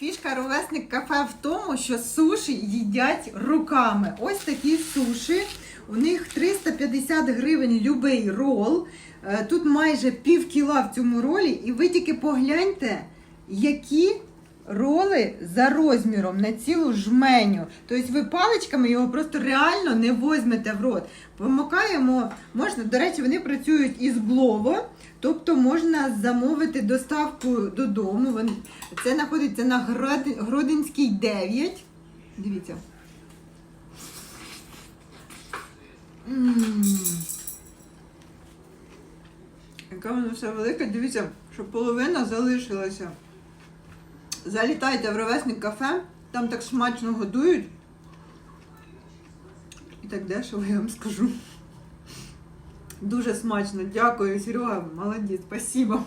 Фішка ровесник кафе в тому, що суші їдять руками. Ось такі суші. У них 350 гривень любий рол. Е, Тут майже пів кіла в цьому ролі, і ви тільки погляньте, які роли за розміром на цілу жменю. Тобто ви паличками його просто реально не возьмете в рот. Помикаємо, можна, до речі, вони працюють із Glovo, тобто можна замовити доставку додому. Це знаходиться на Гродинській 9. Дивіться. Яка воно все велике, дивіться, що половина залишилася. Залітайте в ровесник кафе, там так смачно годують. І так дешево, я вам скажу. Дуже смачно. Дякую, Серега, молодець, спасибо.